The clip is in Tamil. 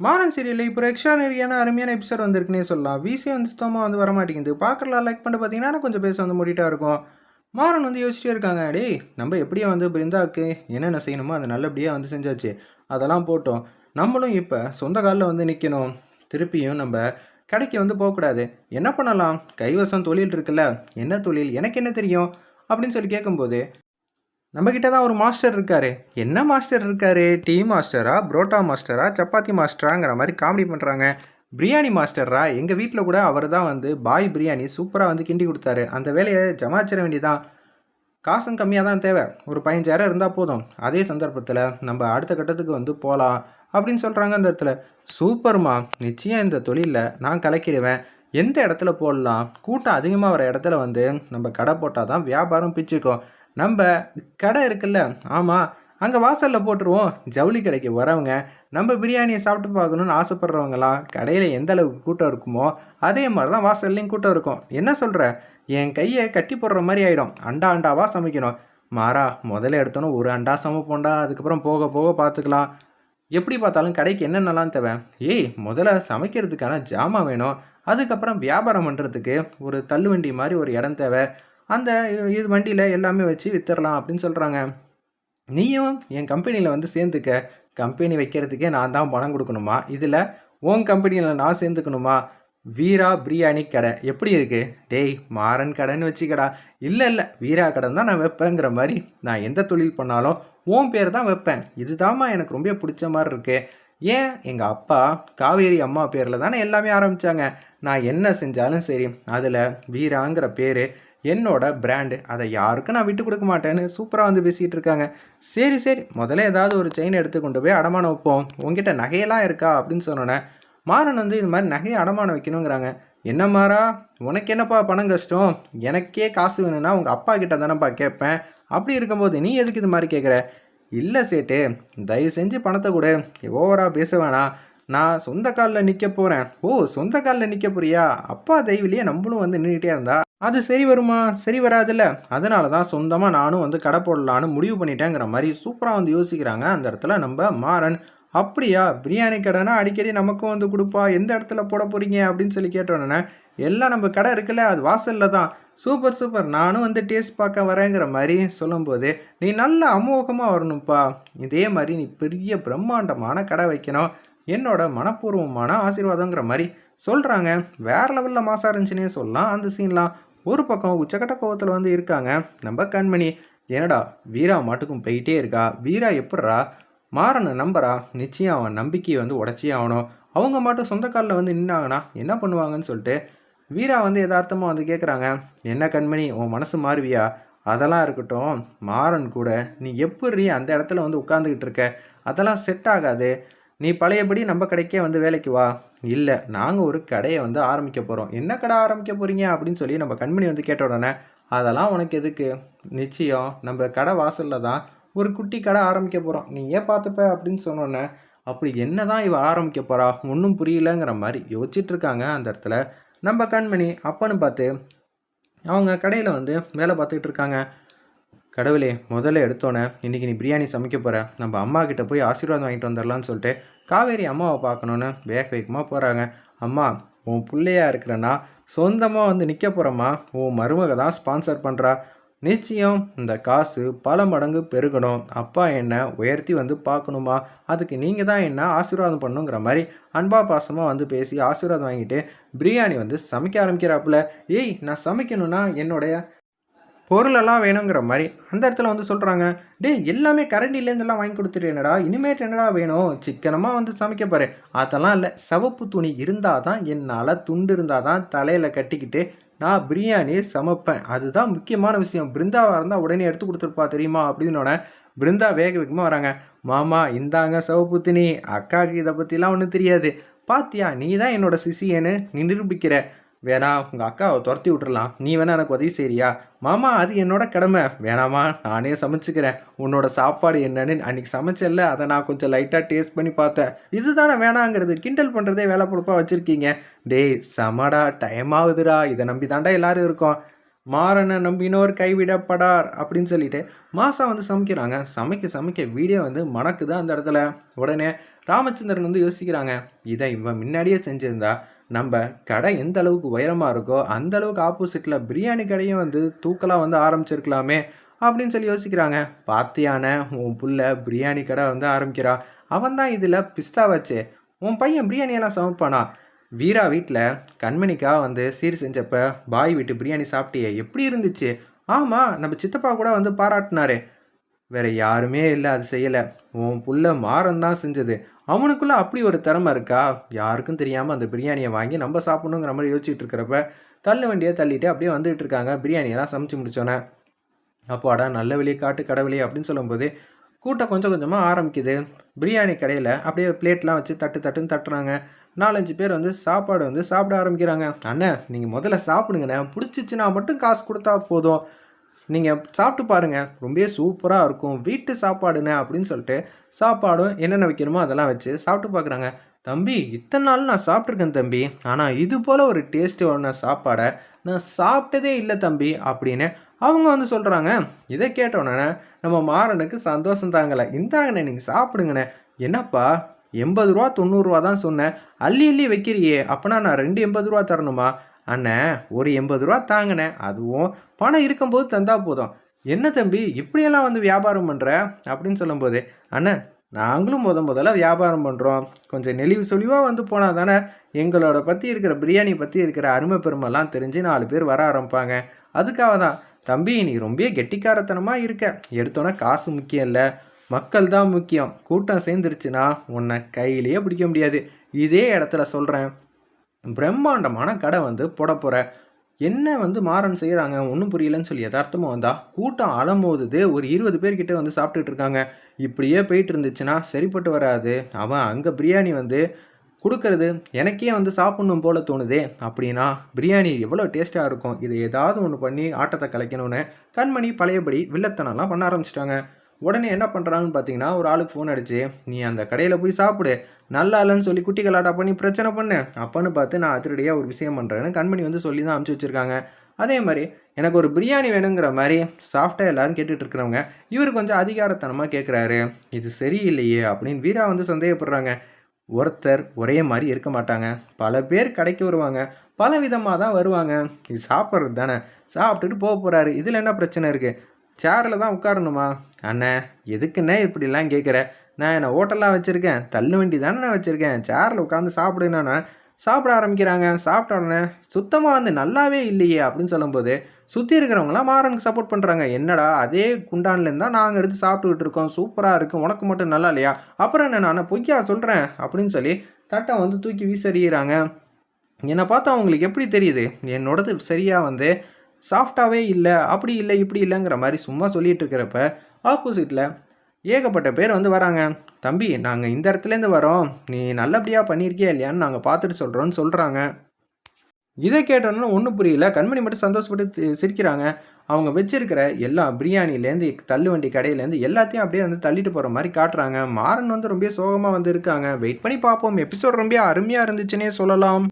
மாறன் சீரியலில் இப்போ எக்ஸ்ட்ரா எக்ஸ்ட்ரானரியான அருமையான எபிசோட் வந்திருக்குன்னே சொல்லலாம். விசி வந்து சுத்தமாக வந்து வர மாட்டேங்குது பார்க்கலாம் லைக் பண்ணிட்டு பார்த்தீங்கன்னா கொஞ்சம் பேச வந்து மூடிட்டா இருக்கும். மாறன் வந்து யோசிச்சுட்டே இருக்காங்க. டேய் நம்ம எப்படியே வந்து பிருந்தாவுக்கு என்னென்ன செய்யணுமோ அது நல்லபடியாக வந்து செஞ்சாச்சு. அதெல்லாம் போட்டோம். நம்மளும் இப்போ சொந்த காலில் வந்து நிற்கணும் திருப்பியும் நம்ம கடைக்கு வந்து போகக்கூடாது. என்ன பண்ணலாம்? கைவசம் தொழில் இருக்குல்ல. என்ன தொழில்? எனக்கு என்ன தெரியும்? அப்படின்னு சொல்லி கேட்கும்போது நம்மக்கிட்ட தான் ஒரு மாஸ்டர் இருக்காரு. என்ன மாஸ்டர் இருக்காரு? டீ மாஸ்டரா? புரோட்டா மாஸ்டரா? சப்பாத்தி மாஸ்டராங்கிற மாதிரி காமெடி பண்ணுறாங்க பிரியாணி மாஸ்டரா எங்கள் வீட்டில் கூட அவர் தான் வந்து பாய் பிரியாணி சூப்பராக வந்து கிண்டி கொடுத்தாரு. அந்த வேலையை ஜமாச்சிட வேண்டியதான் காசும் கம்மியாக தான் தேவை. ஒரு பதினஞ்சாயிரம் இருந்தால் போதும். அதே சந்தர்ப்பத்தில் நம்ம அடுத்த கட்டத்துக்கு வந்து போகலாம் அப்படின்னு சொல்கிறாங்க அந்த இடத்துல. சூப்பர்மா. நிச்சயம் இந்த தொழிலில் நான் கலக்கிடுவேன். எந்த இடத்துல போடலாம்? கூட்டம் அதிகமாக வர இடத்துல வந்து நம்ம கடை போட்டால் தான் வியாபாரம் பிச்சுக்கும். நம்ம கடை இருக்குல்ல ஆமாம் அங்கே வாசலில் போட்டுருவோம். ஜவுளி கடைக்கு வரவங்க நம்ம பிரியாணியை சாப்பிட்டு பார்க்கணுன்னு ஆசைப்பட்றவங்களாம் கடையில் எந்த அளவுக்கு கூட்டம் இருக்குமோ அதே மாதிரி தான் வாசல்லையும் கூட்டம் இருக்கும். என்ன சொல்கிற என் கையை கட்டி போடுற மாதிரி ஆகிடும் அண்டா அண்டாவாக சமைக்கணும். மாறா முதல்ல எடுத்தோன்னே ஒரு அண்டா சமைப்போண்டா அதுக்கப்புறம் போக போக பார்த்துக்கலாம். எப்படி பார்த்தாலும் கடைக்கு என்னென்னலாம் தேவை? ஏய் முதல்ல சமைக்கிறதுக்கான ஜாமான் வேணும். அதுக்கப்புறம் வியாபாரம் பண்ணுறதுக்கு ஒரு தள்ளுவண்டி மாதிரி ஒரு இடம் தேவை. அந்த இது வண்டியில் எல்லாமே வச்சு வித்துடலாம் அப்படின்னு சொல்கிறாங்க நீயும் என் கம்பெனியில் வந்து சேர்ந்துக்க. கம்பெனி வைக்கிறதுக்கே நான் தான் பணம் கொடுக்கணுமா? இதில் உன் கம்பெனியில் நான் சேர்ந்துக்கணுமா? வீரா பிரியாணி கடை எப்படி இருக்குது டேய் மாறன் கடைன்னு வச்சுக்கடா. இல்லை இல்லை வீரா கடை தான் நான் வைப்பேங்கிற மாதிரி நான் எந்த தொழில் பண்ணாலும் ஓன் பேர் தான் வைப்பேன். இதுதாம்மா எனக்கு ரொம்ப பிடிச்ச மாதிரி இருக்குது ஏன்? எங்கள் அப்பா காவேரி அம்மா பேரில் தானே எல்லாமே ஆரம்பித்தாங்க நான் என்ன செஞ்சாலும் சரி அதில் வீராங்கிற பேர் என்னோட பிராண்டு அதை யாருக்கும் நான் விட்டு கொடுக்க மாட்டேன்னு சூப்பராக வந்து பேசிகிட்டு இருக்காங்க. சரி சரி முதல்ல ஏதாவது ஒரு செயின் எடுத்து கொண்டு போய் அடமானம் வைப்போம். உங்ககிட்ட நகையெல்லாம் இருக்கா? அப்படின்னு சொன்னோன்னே மாறன் வந்து இது மாதிரி நகையை அடமானம் வைக்கணுங்கிறாங்க. என்ன மாறா? உனக்கு என்னப்பா பணம் கஷ்டம்? எனக்கே காசு வேணும்னா உங்கள் அப்பா கிட்ட தானேப்பா கேட்பேன். அப்படி இருக்கும்போது நீ எதுக்கு இது மாதிரி கேட்குற இல்லை சேட்டு தயவு செஞ்சு பணத்தை கொடு. ஓவராக பேச வேணாம். நான் சொந்த காலில் நிற்க போகிறேன் ஓ சொந்த காலில் நிற்க போறியா? அப்பா தெய்விலேயே நம்மளும் வந்து நின்றுட்டே இருந்தா? அது சரி வருமா? சரி வராதுல்ல. அதனால தான் சொந்தமாக நானும் வந்து கடை போடலான்னு முடிவு பண்ணிட்டேங்கிற மாதிரி சூப்பராக வந்து யோசிக்கிறாங்க. அந்த இடத்துல நம்ம மாறன். அப்படியா? பிரியாணி கடைனா அடிக்கடி நமக்கும் வந்து கொடுப்பா. எந்த இடத்துல போட போகிறீங்க அப்படின்னு சொல்லி கேட்டோன்னே எல்லாம் நம்ம கடை இருக்குல்ல. அது வாசலில் தான். Super super. நானும் வந்து டேஸ்ட் பார்க்க வரேங்கிற மாதிரி சொல்லும்போது நீ நல்ல அமோகமாக வரணும்ப்பா. இதே மாதிரி நீ பெரிய பிரம்மாண்டமான கடை வைக்கணும். என்னோட மனப்பூர்வமான ஆசீர்வாதங்கிற மாதிரி. சொல்கிறாங்க வேறு லெவலில் மாசாக இருந்துச்சுன்னே சொல்லலாம். அந்த சீன்லாம் ஒரு பக்கம் உச்சக்கட்ட கோவத்தில் வந்து இருக்காங்க. நம்ம கண்மணி என்னடா வீரா மாட்டுக்கும் போயிட்டே இருக்கா? வீரா எப்பட்றா? மாறனை நம்புறா? நிச்சயம் அவன் நம்பிக்கையை வந்து உடச்சியே ஆகணும். அவங்க மட்டும் சொந்த காலில் வந்து நின்னாங்கன்னா என்ன பண்ணுவாங்கன்னு சொல்லிட்டு வீரா வந்து யதார்த்தமாக வந்து கேட்குறாங்க என்ன கண்மணி உன் மனசு மாறுவியா? அதெல்லாம் இருக்கட்டும். மாறன் கூட நீ எப்படி அந்த இடத்துல வந்து உட்காந்துக்கிட்டு இருக்க? அதெல்லாம் செட் ஆகாது. நீ பழையபடி நம்ம கடைக்கே வந்து வேலைக்கு வா. இல்லை நாங்கள் ஒரு கடையை வந்து ஆரம்பிக்க போகிறோம் என்ன கடை ஆரம்பிக்க போகிறீங்க அப்படின்னு சொல்லி நம்ம கண்மணி வந்து கேட்ட உடனே அதெல்லாம் உனக்கு எதுக்கு? நிச்சயம் நம்ம கடை வாசலில் தான் ஒரு குட்டி கடை ஆரம்பிக்க போகிறோம் நீ ஏன் பார்த்துப்ப? அப்படின்னு சொன்னோன்னே அப்படி என்ன தான் இவ ஆரம்பிக்க போகிறா ஒன்றும் புரியலங்கிற மாதிரி யோசிச்சுட்டு இருக்காங்க அந்த இடத்துல. நம்ம கண்மணி அப்பன்னு பார்த்து அவங்க கடையில் வந்து வேலை பார்த்துக்கிட்டு இருக்காங்க. கடவுளே முதல்ல எடுத்தோன்னே இன்றைக்கி நீ பிரியாணி சமைக்க போகிற நம்ம அம்மா கிட்ட போய் ஆசீர்வாதம் வாங்கிட்டு வந்துடலான்னு சொல்லிட்டு காவேரி அம்மாவை பார்க்கணுன்னு வேக வேகமாக போகிறாங்க அம்மா உன் பிள்ளையா இருக்கிறனா சொந்தமாக வந்து நிற்க போகிறம்மா உன் மருமக தான் ஸ்பான்சர் பண்ணுறா நிச்சயம் இந்த காசு பல மடங்கு பெருகணும். அப்பா என்ன உயர்த்தி வந்து பார்க்கணுமா? அதுக்கு நீங்கள் தான் என்ன ஆசீர்வாதம் பண்ணுங்கிற மாதிரி அன்பா பாசமாக வந்து பேசி ஆசீர்வாதம் வாங்கிட்டு பிரியாணி வந்து சமைக்க ஆரம்பிக்கிறாப்புல. ஏய் நான் சமைக்கணும்னா என்னுடைய பொருளெல்லாம் வேணுங்கிற மாதிரி அந்த இடத்துல வந்து சொல்கிறாங்க டேய் எல்லாமே கரண்டிலேருந்துலாம் வாங்கி கொடுத்துட்டு என்னடா? இனிமேட்டு என்னடா வேணும்? சிக்கனமாக வந்து சமைக்க பாரு அதெல்லாம் இல்லை. சிவப்பு துணி இருந்தால் தான் என்னால் துண்டு இருந்தால் தான் தலையில் கட்டிக்கிட்டு நான் பிரியாணி சமைப்பேன். அதுதான் முக்கியமான விஷயம். பிருந்தாவாக இருந்தால் உடனே எடுத்து கொடுத்துருப்பா தெரியுமா? அப்படின்னோட பிருந்தா வேக வேகமாக வராங்க. மாமா இந்தாங்க சிவப்பு துணி. அக்காவுக்கு இதை பற்றிலாம் ஒன்றும் தெரியாது. பாத்தியா நீ தான் என்னோட சிசியன்னு நிரூபிக்கிற. வேணா உங்கள் அக்காவை துரத்தி விட்டுறலாம். நீ வேணா எனக்கு உதவி செய்கிறியா மாமா அது என்னோட கடமை. வேணாமா நானே சமைச்சுக்கிறேன். உன்னோட சாப்பாடு என்னன்னு அன்னைக்கு சமைச்சல அதை நான் கொஞ்சம் லைட்டாக டேஸ்ட் பண்ணி பார்த்தேன். இதுதானே வேணாங்கிறது. கிண்டல் பண்ணுறதே வேலை பொழுப்பாக வச்சுருக்கீங்க. டேய் சமடா டைம் ஆகுதுடா. இதை நம்பி தாண்டா எல்லோரும் இருக்கோம். மாறனை நம்பினோர் கைவிடப்படார் அப்படின்னு சொல்லிட்டு மாசா வந்து சமைக்கிறாங்க. சமைக்க சமைக்க வீடியோ வந்து மணக்குது அந்த இடத்துல. உடனே ராமச்சந்திரன் வந்து யோசிக்கிறாங்க இதை இவன் முன்னாடியே செஞ்சிருந்தா நம்ம கடை எந்த அளவுக்கு உயரமாக இருக்கோ அந்த அளவுக்கு ஆப்போசிட்டில் பிரியாணி கடையும் வந்து தூக்கலாக வந்து ஆரம்பிச்சிருக்கலாமே அப்படின்னு சொல்லி யோசிக்கிறாங்க. பாத்தியான உன் புள்ள பிரியாணி கடை வந்து ஆரம்பிக்கிறான் அவன் தான் இதில் பிஸ்தா வச்சு. உன் பையன் பிரியாணியெல்லாம் சமைப்பானா? வீரா வீட்டில் கண்மணிக்காக வந்து சீர் செஞ்சப்ப பாய் வீட்டு பிரியாணி சாப்பிட்டியே எப்படி இருந்துச்சு? ஆமாம் நம்ம சித்தப்பா கூட வந்து பாராட்டினாரு. வேற யாருமே இல்லை அது செய்யலை. உன் புள்ள மாறன் தான் செஞ்சது. அவனுக்குள்ள அப்படி ஒரு திறமை இருக்கா? யாருக்கும் தெரியாமல் அந்த பிரியாணியை வாங்கி நம்ம சாப்பிடணுங்கிற மாதிரி யோசிச்சுட்டு இருக்கிறப்ப தள்ளு வண்டியை தள்ளிட்டு அப்படியே வந்துட்டு இருக்காங்க. பிரியாணியெல்லாம் சமைச்சு முடிச்சோன்னே அப்போடா நல்ல வெளியே காட்டு கடவுளே அப்படின்னு சொல்லும்போது கூட்டம் கொஞ்சம் கொஞ்சமாக ஆரம்பிக்குது. பிரியாணி கடையில் அப்படியே பிளேட்லாம் வச்சு தட்டு தட்டுன்னு தட்டுறாங்க. நாலஞ்சு பேர் வந்து சாப்பாடு வந்து சாப்பிட ஆரம்பிக்கிறாங்க. அண்ணன் நீங்கள் முதல்ல சாப்பிடுங்கண்ணே. பிடிச்சிச்சின்னா மட்டும் காசு கொடுத்தா போதும். நீங்கள் சாப்பிட்டு பாருங்கள் ரொம்பவே சூப்பராக இருக்கும். வீட்டு சாப்பாடுண்ணே அப்படின்னு சொல்லிட்டு சாப்பாடும் என்னென்ன வைக்கணுமோ அதெல்லாம் வச்சு சாப்பிட்டு பார்க்குறாங்க தம்பி இத்தனை நாள் நான் சாப்பிட்ருக்கேன் தம்பி. ஆனால் இது போல் ஒரு டேஸ்ட்டு ஒன்று சாப்பாடை நான் சாப்பிட்டதே இல்லை தம்பி அப்படின்னு அவங்க வந்து சொல்கிறாங்க இதை கேட்டோன்னே நம்ம மாறனுக்கு சந்தோஷம் தாங்கலை. இந்தாங்கண்ணே நீங்கள் சாப்பிடுங்கண்ணே. என்னப்பா எண்பது ரூபா தொண்ணூறுரூவா தான் சொன்னேன். அள்ளி அள்ளி வைக்கிறியே. அப்போனா நான் ரெண்டு எண்பது ரூபா தரணுமா? அண்ணன் ஒரு எண்பது ரூபா தாங்கண்ணே அதுவும் பணம் இருக்கும்போது தந்தால் போதும். என்ன தம்பி இப்படியெல்லாம் வந்து வியாபாரம் பண்ணுற அப்படின்னு சொல்லும்போது அண்ணன் நாங்களும் முத முதல்ல வியாபாரம் பண்ணுறோம் கொஞ்சம் நெளிவு சொலிவாக வந்து போனால் தானே எங்களோட பற்றி இருக்கிற பிரியாணி பற்றி இருக்கிற அருமை பெருமைலாம் தெரிஞ்சு நாலு பேர் வர ஆரம்பிப்பாங்க. அதுக்காக தான். தம்பி நீ ரொம்ப கெட்டிக்காரத்தனமாக இருக்க. எடுத்தோன்னே காசு முக்கியம் இல்லை. மக்கள் தான் முக்கியம். கூட்டம் சேர்ந்துருச்சுன்னா உன்னை கையிலேயே பிடிக்க முடியாது. இதே இடத்துல சொல்கிறேன் பிரம்மாண்டமான கடை வந்து போட போகிற என்ன வந்து மாறன் செய்கிறாங்க ஒன்றும் புரியலன்னு சொல்லி யதார்த்தமாக வந்தால் கூட்டம் அலமோதுது ஒரு இருபது பேர்கிட்ட வந்து சாப்பிட்டுட்டு இருக்காங்க. இப்படியே போயிட்டு இருந்துச்சுன்னா சரிப்பட்டு வராது. அவன் அங்கே பிரியாணி வந்து கொடுக்கறது எனக்கே வந்து சாப்பிட்ணும் போல தோணுதே. அப்படின்னா பிரியாணி எவ்வளோ டேஸ்ட்டாக இருக்கும்? இதை ஏதாவது ஒன்று பண்ணி ஆட்டத்தை கலைக்கணும்னு கண்மணி பழையபடி வில்லத்தனம்லாம் பண்ண ஆரம்பிச்சிட்டாங்க. உடனே என்ன பண்ணுறாங்கன்னு பார்த்தீங்கன்னா ஒரு ஆளுக்கு ஃபோன் அடிச்சு நீ அந்த கடையில் போய் சாப்பிடு. நல்லா இல்லைன்னு சொல்லி குட்டி கலாட்டா பண்ணி பிரச்சனை பண்ணு. அப்பன்னு பார்த்து நான் அதிரடியாக ஒரு விஷயம் பண்ணுறேன்னு கண்மணி வந்து சொல்லி தான் அமுச்சு வச்சுருக்காங்க. அதே மாதிரி எனக்கு ஒரு பிரியாணி வேணுங்கிற மாதிரி சாஃப்டாக எல்லாரும் கேட்டுட்டு இருக்கிறவங்க இவர் கொஞ்சம் அதிகாரத்தனமாக கேட்குறாரு இது சரியில்லையே அப்படின்னு வீரா வந்து சந்தேகப்படுறாங்க. ஒருத்தர் ஒரே மாதிரி இருக்க மாட்டாங்க. பல பேர் கடைக்கு வருவாங்க. பல விதமாக தான் வருவாங்க. இது சாப்பிட்றது தானே. சாப்பிட்டுட்டு போக போகிறாரு இதில் என்ன பிரச்சனை இருக்குது சேரில் தான் உட்காரணுமா? அண்ணே எதுக்குண்ணே இப்படிலாம் கேட்குற நான் என்ன ஹோட்டல்லாம் வச்சுருக்கேன். தள்ளு வண்டி தானே நான் வச்சுருக்கேன் சேரில் உட்காந்து சாப்பிடுனா சாப்பிட ஆரம்பிக்கிறாங்க. சாப்பிட்ட உடனே சுத்தமாக வந்து நல்லாவே இல்லையே அப்படின்னு சொல்லும்போது சுற்றி இருக்கிறவங்களாம் மாறனுக்கு சப்போர்ட் பண்ணுறாங்க என்னடா அதே குண்டான்லேருந்து தான் நாங்கள் எடுத்து சாப்பிட்டுக்கிட்டு இருக்கோம். சூப்பராக இருக்கும் உனக்கு மட்டும் நல்லா இல்லையா? அப்புறம் என்ன நான் பொய்யா சொல்கிறேன் அப்படின்னு சொல்லி தட்டை வந்து தூக்கி வீசறிகிறாங்க என்னை பார்த்தா அவங்களுக்கு எப்படி தெரியுது? என்னோடது சரியாக வந்து சாஃப்டாகவே இல்லை அப்படி இல்லை இப்படி இல்லைங்கிற மாதிரி சும்மா சொல்லிகிட்டு இருக்கிறப்ப ஆப்போசிட்டில் ஏகப்பட்ட பேர் வந்து வராங்க. தம்பி நாங்கள் இந்த இடத்துலேருந்து வரோம். நீ நல்லபடியாக பண்ணியிருக்கியா இல்லையான்னு நாங்கள் பார்த்துட்டு சொல்கிறோன்னு சொல்கிறாங்க இதை கேட்டோன்னு ஒன்றும் புரியல. கண்மணி மட்டும் சந்தோஷப்பட்டு சிரிக்கிறாங்க. அவங்க வச்சிருக்கிற எல்லா பிரியாணிலேருந்து தள்ளுவண்டி கடையிலேருந்து எல்லாத்தையும் அப்படியே வந்து தள்ளிட்டு போகிற மாதிரி காட்டுறாங்க. மாறன் வந்து ரொம்ப சோகமாக வந்து இருக்காங்க. வெயிட் பண்ணி பார்ப்போம். எபிசோட் ரொம்ப அருமையாக இருந்துச்சுன்னே சொல்லலாம்.